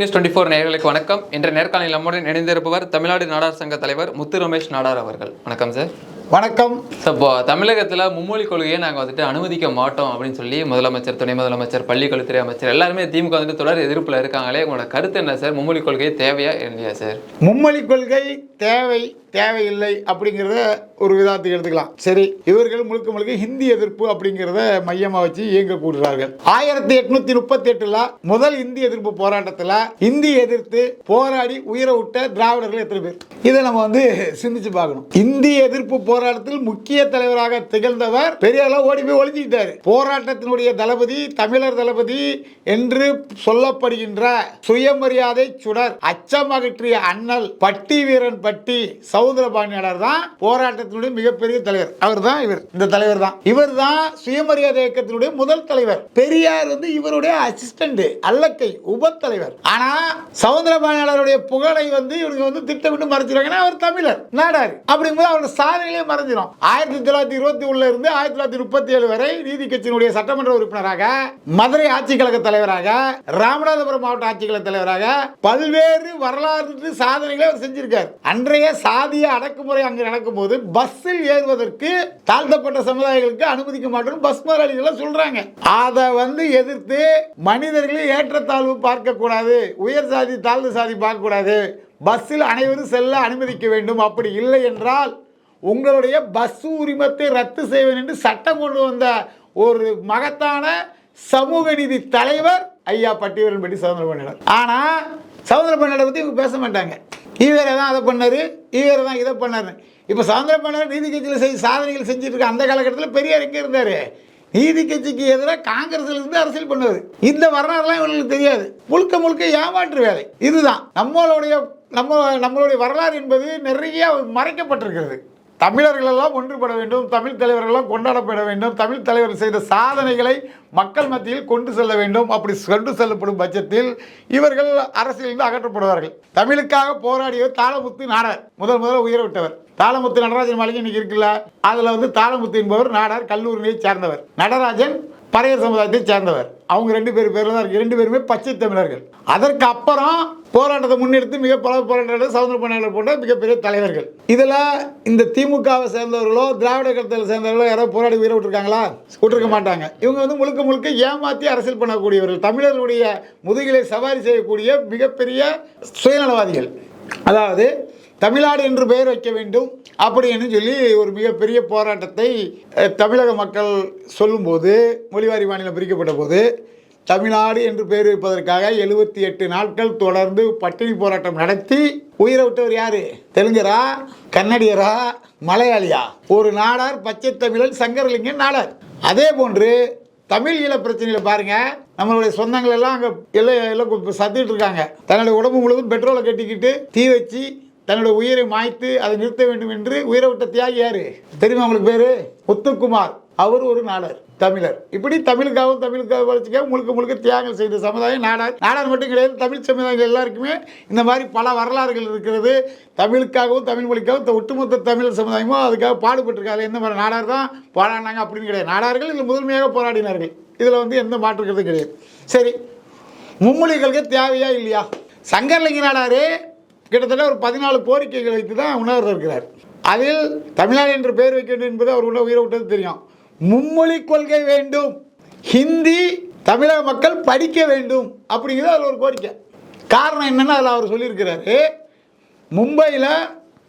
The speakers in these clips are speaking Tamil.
நியூஸ் டுவெண்ட்டி ஃபோர் நேயர்களுக்கு வணக்கம். இன்று நேர்காணலில் நம்முடன் இணைந்திருப்பவர் தமிழ்நாடு நாடார் சங்க தலைவர் முத்து ரமேஷ் நாடார் அவர்கள். வணக்கம் சார் வணக்கம். இப்போ தமிழகத்தில் மும்மொழி கொள்கையை நாங்கள் வந்துட்டு அனுமதிக்க மாட்டோம் அப்படின்னு சொல்லி முதலமைச்சர் துணை முதலமைச்சர் பள்ளிக்கல்வித்துறை அமைச்சர் எல்லாருமே திமுக வந்துட்டு தொடர் எதிர்ப்பில் இருக்காங்களே உங்களோட கருத்து என்ன சார் மும்மொழி கொள்கை தேவையா இல்லையா சார் மும்மொழி கொள்கை தேவை தேவையில்லை அப்படிங்கிறத ஒரு விதத்துக்கு எடுத்துக்கலாம். சரி இவர்கள் முழுக்க முழுக்க ஹிந்தி எதிர்ப்பு அப்படிங்கிறத மையமாக வச்சு இயங்கக்கூடுறார்கள் ஆயிரத்தி எட்நூத்தி முப்பத்தி எட்டுல முதல் இந்தி எதிர்ப்பு போராட்டத்தில் இந்தி எதிர்த்து போராடி உயிரை விட்ட திராவிடர்கள் எத்தனை பேர்? இதை நம்ம வந்து சிந்திச்சு பார்க்கணும். இந்தி எதிர்ப்பு போராட்டத்தில் முக்கிய தலைவராக திகழ்ந்தவர் பெரியாரில் ஓடி போய் ஒளிஞ்சிக்கிட்டாரு. போராட்டத்தினுடைய தளபதி தமிழர் தளபதி என்று சொல்லப்படுகின்ற சுயமரியாதை சுடர் அச்சமகற்றிய அண்ணல் பட்டி வீரன் பட்டி சவுந்தரபாண்டியனார் தான் போராட்டத்தினுடைய மிகப்பெரிய தலைவர். அவர் தான் இவர். இந்த தலைவர் தான். இவர் தான் சுயமரியாதை இயக்கத்தினுடைய முதல் தலைவர். பெரியார் வந்து இவருடைய அசிஸ்டன்ட் அல்லக்கை உப தலைவர் ஆனா சவுந்தரபாண்டியனாருடைய புகழை வந்து இவங்க வந்து திட்டமிட்டு மறைச்சிருவாங்கன்னா அவர் தமிழர் நாடார். அப்படிங்கும்போது அவரோட சாதனைகளே மறைஞ்சிடும் ஆயிரத்தி தொள்ளாயிரத்தி இருபத்தி ஒண்ணுல இருந்து ஆயிரத்தி தொள்ளாயிரத்தி முப்பத்தி ஏழு வரை நீதி கட்சியினுடைய சட்டமன்ற உறுப்பினராக மதுரை ஆட்சி கழக தலைவராக ராமநாதபுரம் மாவட்ட ஆட்சி கழக தலைவராக பல்வேறு வரலாறு சாதனைகளை அவர் செஞ்சிருக்கார். அன்றைய சாதிய அடக்குமுறை அங்கு நடக்கும்போது பஸ்ஸில் ஏறுவதற்கு தாழ்த்தப்பட்ட சமுதாயங்களுக்கு அனுமதிக்க மாட்டோம் பஸ் முதலாளிகள் சொல்றாங்க. அதை வந்து எதிர்த்து மனிதர்களை ஏற்றத்தாழ்வு பார்க்க கூடாது உயர் சாதி தாழ்ந்த சாதி பார்க்கக்கூடாது. பஸ்ஸில் அனைவரும் செல்ல அனுமதிக்க வேண்டும். அப்படி இல்லை என்றால் உங்களுடைய பஸ் உரிமத்தை ரத்து செய்வேன் என்று சட்டம் கொண்டு வந்த ஒரு மகத்தான சமூக நீதி தலைவர் ஐயா பட்டியவரன் பட்டி சவுந்தர பண்ணினார் ஆனால் சவுந்தர பண்ணிட பற்றி இவங்க பேச மாட்டாங்க. ஈவேரை தான் அதை பண்ணார் ஈவேரை தான் இதை பண்ணார். இப்போ சவுந்தர பண்ணினார் நீதி கட்சியில் செய் சாதனைகள் செஞ்சுட்டு இருக்க அந்த காலகட்டத்தில் பெரியார் எங்கே இருந்தார்? நீதி கட்சிக்கு எதிராக காங்கிரஸ்ல இருந்து அரசியல் பண்ணுவது இந்த வரலாறுலாம் இவங்களுக்கு தெரியாது. முழுக்க முழுக்க ஏமாற்று வேலை. இதுதான். நம்மளுடைய நம்ம நம்மளுடைய வரலாறு என்பது நிறைய மறைக்கப்பட்டிருக்கிறது. தமிழர்கள் எல்லாம் ஒன்றுபட வேண்டும் தமிழ் தலைவர்கள்லாம் கொண்டாடப்பட வேண்டும் தமிழ் தலைவர் செய்த சாதனைகளை மக்கள் மத்தியில் கொண்டு செல்ல வேண்டும் அப்படி கொண்டு செல்லப்படும் பட்சத்தில் இவர்கள் அரசியலிருந்து அகற்றப்படுவார்கள். தமிழுக்காக போராடியவர் தாளமுத்து நாடார் முதல் முதல்ல உயிரை விட்டவர். தாளமுத்து நடராஜன் மாளிகை இன்னைக்கு இருக்குல்ல அதில் வந்து தாளமுத்து என்பவர் நாடார் கல்லூரியை சேர்ந்தவர். நடராஜன் பறையர் சமுதாயத்தை சேர்ந்தவர். அவங்க ரெண்டு பேர் பேரில் தான் இருக்கு. ரெண்டு பேருமே பச்சை தமிழர்கள். அதற்கு அப்புறம் போராட்டத்தை முன்னெடுத்து மிக பல போராட்டங்கள் சுதந்திர போராட்டம் போன்ற மிகப்பெரிய தலைவர்கள். இதில் இந்த திமுகவை சேர்ந்தவர்களோ திராவிட கருத்தில் சேர்ந்தவர்களோ யாரோ போராடி உயிரை விட்டுருக்காங்களா? விட்டுருக்க மாட்டாங்க. இவங்க வந்து முழுக்க முழுக்க ஏமாற்றி அரசியல் பண்ணக்கூடியவர்கள். தமிழர்களுடைய முதுகிலை சவாரி செய்யக்கூடிய மிகப்பெரிய சுயநலவாதிகள். அதாவது தமிழ்நாடு என்று பெயர் வைக்க வேண்டும். அப்படின்னு சொல்லி ஒரு மிகப்பெரிய போராட்டத்தை தமிழக மக்கள் சொல்லும்போது மொழிவாரி மாநிலம் பிரிக்கப்பட்ட போது தமிழ்நாடு என்று பெயர் வைப்பதற்காக எழுபத்தி எட்டு நாட்கள் தொடர்ந்து பட்டினி போராட்டம் நடத்தி உயிரை விட்டவர் யாரு? தெலுங்கரா கன்னடியரா மலையாளியா? ஒரு நாடார் பச்சை தமிழன் சங்கரலிங்கன் நாடார். அதே போன்று தமிழ் ஈழ பிரச்சனையில் பாருங்க நம்மளுடைய சொந்தங்கள் எல்லாம் அங்கே எல்லாம் எல்லாம் சத்திட்டு இருக்காங்க. தன்னுடைய உடம்பு முழுவதும் பெட்ரோலை கட்டிக்கிட்டு தீ வச்சு தன்னுடைய உயிரை மாய்த்து அதை நிறுத்த வேண்டும் என்று உயிரை விட்ட தியாகி யாரு? தெரியுமா உங்களுக்கு பேரு? முத்துக்குமார் அவர் ஒரு நாடர் தமிழர். இப்படி தமிழுக்காகவும் தமிழுக்காக வளர்ச்சிக்காக முழுக்க முழுக்க தியாகங்கள் செய்த சமுதாயம் நாடார். நாடார் மட்டும் கிடையாது தமிழ் சமுதாயம் எல்லாருக்குமே இந்த மாதிரி பல வரலாறுகள் இருக்கிறது. தமிழுக்காகவும் தமிழ் மொழிக்காகவும் இந்த ஒட்டுமொத்த தமிழ் சமுதாயமும் அதுக்காக பாடுபட்டிருக்காரு எந்த மாதிரி நாடார் தான் போராடினாங்க அப்படின்னு கிடையாது. நாடார்கள் இதில் முதன்மையாக போராடினார்கள். இதில் வந்து எந்த மாற்றுக்கிறது கிடையாது. சரி மும்மொழிகளுக்கு தேவையா இல்லையா? சங்கர்லிங்க நாடாரு கிட்டத்தட்ட ஒரு பதினாலு கோரிக்கைகள் வைத்து தான் உணர்வு இருக்கிறார் அதில் தமிழ்நாடு என்று பெயர் வைக்க வேண்டும் என்பது அவர் உள்ள உயிரை விட்டது தெரியும். மும்மொழி கொள்கை வேண்டும். ஹிந்தி தமிழக மக்கள் படிக்க வேண்டும் அப்படிங்கிறது அதில் ஒரு கோரிக்கை. காரணம் என்னென்னு அதில் அவர் சொல்லியிருக்கிறாரு மும்பையில்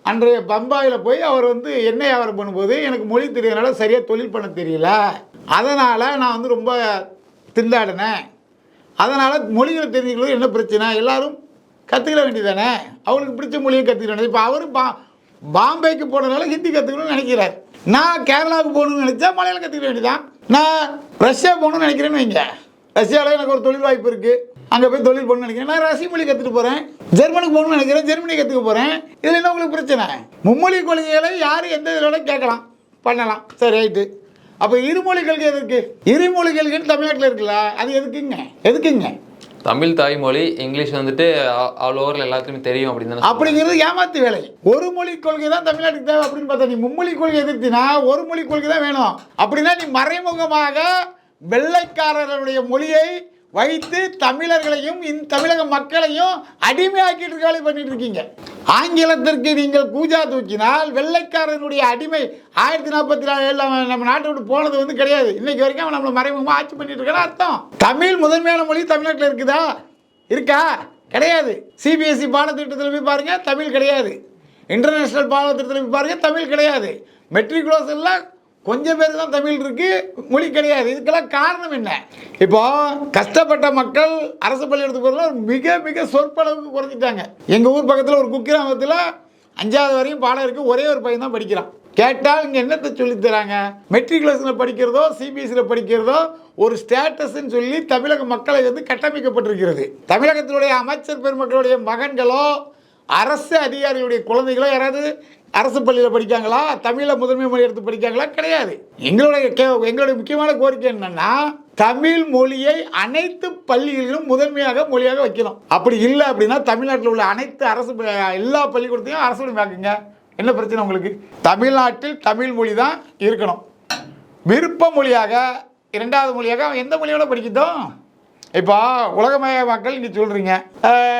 அன்றைய பம்பாயில் போய் அவர் வந்து என்ன வியாபாரம் பண்ணும்போது எனக்கு மொழி தெரியறதுனால சரியாக தொழில் பண்ண தெரியல. அதனால் நான் வந்து ரொம்ப திண்டாடினேன். அதனால் மொழிகளை தெரிஞ்சுக்கிறது என்ன பிரச்சனை? எல்லாரும் கற்றுக்கிட வேண்டியதானே அவங்களுக்கு பிடிச்ச மொழியை கற்றுக்கிட இப்போ அவரும் பா பாம்பேக்கு போனதுனால ஹிந்தி கற்றுக்கணும்னு நினைக்கிறார். நான் கேரளாவுக்கு போகணும்னு நினச்சா மலையாளம் கற்றுக்க வேண்டியதான் நான் ரஷ்யா போகணும்னு நினைக்கிறேன்னு வைங்க. ரஷ்யாவில் எனக்கு ஒரு தொழில் வாய்ப்பு இருக்குது அங்கே போய் தொழில் பண்ணணும்னு நினைக்கிறேன். நான் ரஷ்ய மொழி கற்றுட்டு போகிறேன் ஜெர்மனுக்கு போகணும்னு நினைக்கிறேன். ஜெர்மனி கற்றுக்க போகிறேன் இதில் என்ன உங்களுக்கு பிரச்சனை? மும்மொழி கொள்கைகளை யார் எந்த இதில் கேட்கலாம். பண்ணலாம். சரி ரைட்டு. அப்போ இருமொழி கொள்கை எதுக்கு இருமொழி கொள்கைன்னு தமிழ்நாட்டில் இருக்குல்ல அது எதுக்குங்க? எதுக்குங்க? தமிழ் தாய்மொழி இங்கிலீஷ் வந்துட்டு ஆல் ஓவரில் எல்லாத்துக்குமே தெரியும் அப்படின்னு அப்படிங்கிறது ஏமாத்து வேலை. ஒரு மொழி கொள்கை தான் தமிழ்நாட்டுக்கு தேவை அப்படின்னு பார்த்தா நீ மும்மொழி கொள்கை எதிர்த்தினா ஒரு மொழி கொள்கை தான் வேணும். அப்படின்னா நீ மறைமுகமாக வெள்ளைக்காரர்களுடைய மொழியை வைத்து தமிழர்களையும் இந்த தமிழக மக்களையும் அடிமையாக்கிட்டு வேலை பண்ணிட்டு இருக்கீங்க. ஆங்கிலத்திற்கு நீங்கள் கூஜா தூக்கினால் வெள்ளைக்காரனுடைய அடிமை ஆயிரத்தி நாற்பத்தி நாலு நம்ம நாட்டை விட்டு போனது வந்து கிடையாது. இன்னைக்கு வரைக்கும் அவன் நம்மளை மறைமுகமாக ஆட்சி பண்ணிட்டு இருக்கான்னு அர்த்தம். தமிழ் முதன்மையான மொழி தமிழ்நாட்டில் இருக்குதா? இருக்கா? கிடையாது. சிபிஎஸ்சி பாடத்திட்டத்தில் போய் பாருங்க தமிழ் கிடையாது. இன்டர்நேஷனல் பாடத்திட்டத்தில் போய் பாருங்க தமிழ் கிடையாது. மெட்ரிகுலோஸ் எல்லாம் கொஞ்சம் பேர் தான் தமிழ் இருக்குது மொழி கிடையாது. இதுக்கெல்லாம் காரணம் என்ன? இப்போ கஷ்டப்பட்ட மக்கள் அரசு பள்ளிக்கூடத்துக்கு போகிறதுல மிக மிக சொற்பளவுக்கு குறைஞ்சிட்டாங்க. எங்கள் ஊர் பக்கத்தில் ஒரு குக்கிராமத்தில் அஞ்சாவது வரையும் பாடம் இருக்குது ஒரே ஒரு பையன் தான் படிக்கிறான். கேட்டால் இங்கே என்னத்தை சொல்லித்தராங்க மெட்ரிகுலேஷனில் படிக்கிறதோ சிபிஎஸ்சியில் படிக்கிறதோ ஒரு ஸ்டேட்டஸ்ன்னு சொல்லி தமிழக மக்களை வந்து கட்டமைக்கப்பட்டிருக்கிறது. தமிழகத்தினுடைய அமைச்சர் பெருமக்களுடைய மகன்களோ அரசு அதிகாரிகளுடைய குழந்தைகளோ யாராவது அரசு பள்ளியில் படிக்காங்களா? தமிழை முதன்மை மொழி எடுத்து படிக்காங்களா? கிடையாது. எங்களுடைய கே எங்களுடைய முக்கியமான கோரிக்கை என்னன்னா தமிழ் மொழியை அனைத்து பள்ளிகளிலும் முதன்மையாக மொழியாக வைக்கணும். அப்படி இல்லை அப்படின்னா தமிழ்நாட்டில் உள்ள அனைத்து அரசு எல்லா பள்ளிக்கூடத்தையும் அரசு மொழியாக்குங்க என்ன பிரச்சனை உங்களுக்கு? தமிழ்நாட்டில் தமிழ் மொழி தான் இருக்கணும். விருப்ப மொழியாக இரண்டாவது மொழியாக அவன் எந்த மொழியோட படிக்கட்டும்? இப்போ உலகமய மக்கள் இங்கே சொல்கிறீங்க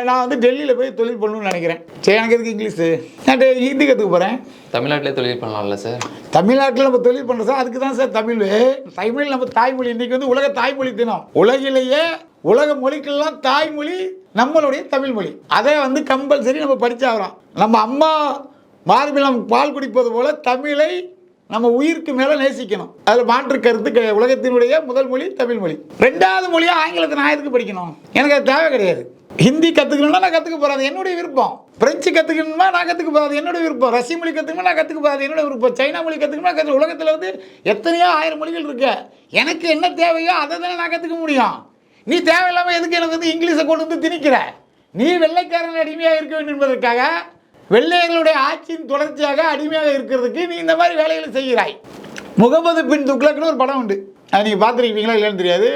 நான் வந்து டெல்லியில் போய் தொழில் பண்ணணும்னு நினைக்கிறேன். சரி எனக்கு எதுக்கு இங்கிலீஷு? நான் ஹிந்தி கற்றுக்க போகிறேன் தமிழ்நாட்டிலே தொழில் பண்ணலாம்ல சார் தமிழ்நாட்டில் நம்ம தொழில் பண்ணுறோம் சார் அதுக்கு தான் சார் தமிழ். தமிழ் நம்ம தாய்மொழி இன்னைக்கு வந்து உலக தாய்மொழி தினம். உலகிலேயே உலக மொழிக்கெல்லாம் தாய்மொழி நம்மளுடைய தமிழ்மொழி அதை வந்து கம்பல்சரி நம்ம படிச்சாகிறோம் நம்ம அம்மா மார்பில் நம்ம பால் குடிப்பது போல தமிழை நம்ம உயிருக்கு மேலே நேசிக்கணும். அதில் மாற்று கருத்து உலகத்தினுடைய முதல் மொழி தமிழ் மொழி. ரெண்டாவது மொழியாக ஆங்கிலத்தை நான் எதுக்கு படிக்கணும்? எனக்கு அது தேவை கிடையாது. ஹிந்தி கற்றுக்கணும்னா நான் கற்றுக்க போகிறது என்னுடைய விருப்பம். பிரெஞ்சு கற்றுக்கணுமா நான் கற்றுக்க போகிறது என்னோட விருப்பம். ரஷ்ய மொழி கற்றுக்கணுமா நான் கற்றுக்க போகிறது என்னோட விருப்பம். சைனா மொழி கற்றுக்கணுமா கற்று உலகத்தில் வந்து எத்தனையோ ஆயிரம் மொழிகள் இருக்கு. எனக்கு என்ன தேவையோ அதை தானே நான் கற்றுக்க முடியும். நீ தேவையில்லாமல் எதுக்கு எனக்கு வந்து இங்கிலீஷை கொண்டு வந்து திணிக்கிற? நீ வெள்ளைக்காரன் அடிமையாக இருக்க வேண்டும் என்பதற்காக வெள்ளையர்களுடைய ஆட்சியின் தொடர்ச்சியாக அடிமையாக இருக்கிறதுக்கு நீ இந்த மாதிரி வேலைகளை செய்கிறாய். முகமது பின் துக்ளக்னு ஒரு படம் உண்டு. அது நீங்கள் பார்த்துருக்கீங்களா இல்லைன்னு தெரியாது.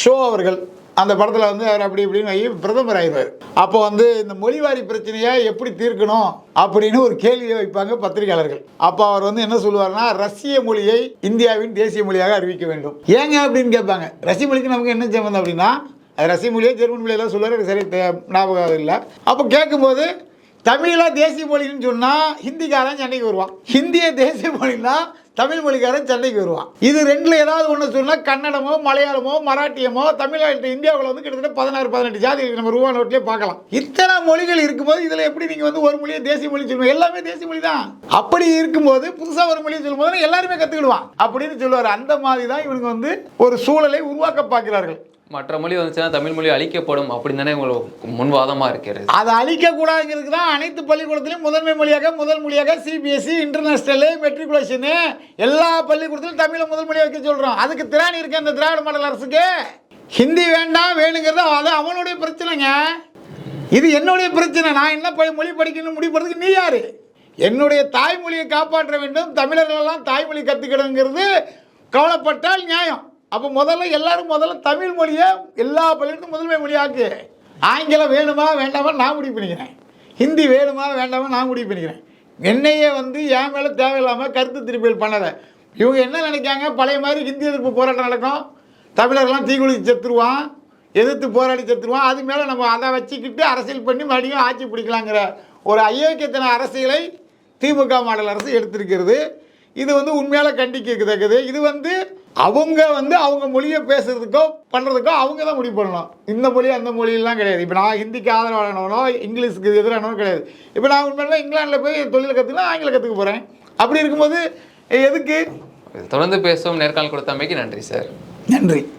ஷோ அவர்கள். அந்த படத்தில் வந்து அவர் அப்படி இப்படின்னு ஆகி பிரதமர் ஆயிடுவார். அப்போ வந்து இந்த மொழிவாரி பிரச்சனையை எப்படி தீர்க்கணும் அப்படின்னு ஒரு கேள்வியை வைப்பாங்க பத்திரிகையாளர்கள். அப்போ அவர் வந்து என்ன சொல்லுவார்னா ரஷ்ய மொழியை இந்தியாவின் தேசிய மொழியாக அறிவிக்க வேண்டும். ஏங்க அப்படின்னு கேட்பாங்க. ரஷ்ய மொழிக்கு நமக்கு என்ன சம்பந்தம் அப்படின்னா அது ரஷ்ய மொழியோ ஜெர்மன் மொழியெல்லாம் சொல்லுவார் எனக்கு சரி ஞாபகம் இல்லை. அப்போ கேட்கும்போது தமிழாக தேசிய மொழின்னு சொன்னால் ஹிந்திக்காரன் சென்னைக்கு வருவான். ஹிந்தியை தேசிய மொழின்னா தமிழ் மொழிக்காரன் சென்னைக்கு வருவான். இது ரெண்டில் ஏதாவது ஒன்று சொன்னால் கன்னடமோ மலையாளமோ மராட்டியமோ தமிழ்நாட்டில் இந்தியாவில் வந்து கிட்டத்தட்ட பதினாறு பதினெட்டு ஜாதி நம்ம ரூபா நோட்லேயே பார்க்கலாம். இத்தனை மொழிகள் இருக்கும்போது இதில் எப்படி நீங்கள் வந்து ஒரு மொழியை தேசிய மொழி சொல்லுவீங்க? எல்லாமே தேசிய மொழி தான் அப்படி இருக்கும்போது புதுசாக ஒரு மொழியை சொல்லும்போது எல்லாருமே கற்றுக்கிடுவான் அப்படின்னு சொல்லுவார். அந்த மாதிரி தான் இவனுக்கு வந்து ஒரு சூழலை உருவாக்க பார்க்கிறார்கள். மற்ற மொழி வந்துச்சுன்னா தமிழ் மொழி அழிக்கப்படும் அப்படின்னு தானே உங்களுக்கு முன்வாதமாக இருக்கிறது? அதை அழிக்கக்கூடாதுங்கிறதுக்கு தான் அனைத்து பள்ளிக்கூடத்திலும் முதன்மை மொழியாக முதல் மொழியாக சிபிஎஸ்சி இன்டர்நேஷனலு மெட்ரிகுலேஷனு எல்லா பள்ளிக்கூடத்திலும் தமிழை முதல் மொழியாக வைக்க சொல்கிறோம் அதுக்கு திராணி இருக்கு அந்த திராவிட மாடல் அரசுக்கு. ஹிந்தி வேண்டாம் வேணுங்கிறது அது அவனுடைய பிரச்சனைங்க. இது என்னுடைய பிரச்சனை. நான் என்ன ப- மொழி படிக்கணும்னு முடிவு பண்ணுறதுக்கு நீ யாரு? என்னுடைய தாய்மொழியை காப்பாற்ற வேண்டும். தமிழர்களெல்லாம் தாய்மொழி கற்றுக்கணுங்கிறது கவலைப்பட்டால் நியாயம். அப்போ முதல்ல எல்லாரும் முதல்ல தமிழ் மொழியை எல்லா பள்ளியிலும் முதன்மை மொழியாக்கு. ஆங்கிலம் வேணுமா வேண்டாமா நான் முடிவு பண்ணிக்கிறேன். ஹிந்தி வேணுமா வேண்டாமா நான் முடிவு பண்ணிக்கிறேன். என்னையே வந்து என் மேலே தேவையில்லாமல் கருத்து திருப்பியல் பண்ணலை. இவங்க என்ன நினைக்காங்க பழைய மாதிரி ஹிந்தி எதிர்ப்பு போராட்டம் நடக்கும். தமிழர்லாம் தீக்குளிச்சு செத்துருவான் எதிர்த்து போராடி செத்துருவான். அது மேலே நம்ம அதை வச்சுக்கிட்டு அரசியல் பண்ணி மறுபடியும் ஆட்சி பிடிக்கலாங்கிற ஒரு அயோக்கியத்தன அரசியலை திமுக மாடல் அரசு எடுத்திருக்கிறது. இது வந்து உண்மையால கண்டிக்கத்தக்கது இது வந்து அவங்க வந்து அவங்க மொழியை பேசுறதுக்கோ பண்ணுறதுக்கோ அவங்க தான் முடிவு பண்ணணும். இந்த மொழி அந்த மொழியெல்லாம் கிடையாது. இப்போ நான் ஹிந்திக்கு ஆதரவானவனோ இங்கிலீஷுக்கு எதிரானவனோ கிடையாது. இப்போ நான் உண்மையில இங்கிலாந்தில் போய் தொழில் கற்றுக்கலாம் ஆங்கிலம் கற்றுக்க போகிறேன் அப்படி இருக்கும்போது எதுக்கு? தொடர்ந்து பேசுவோம். நேர்காணல் கொடுத்தமைக்கு நன்றி சார். நன்றி.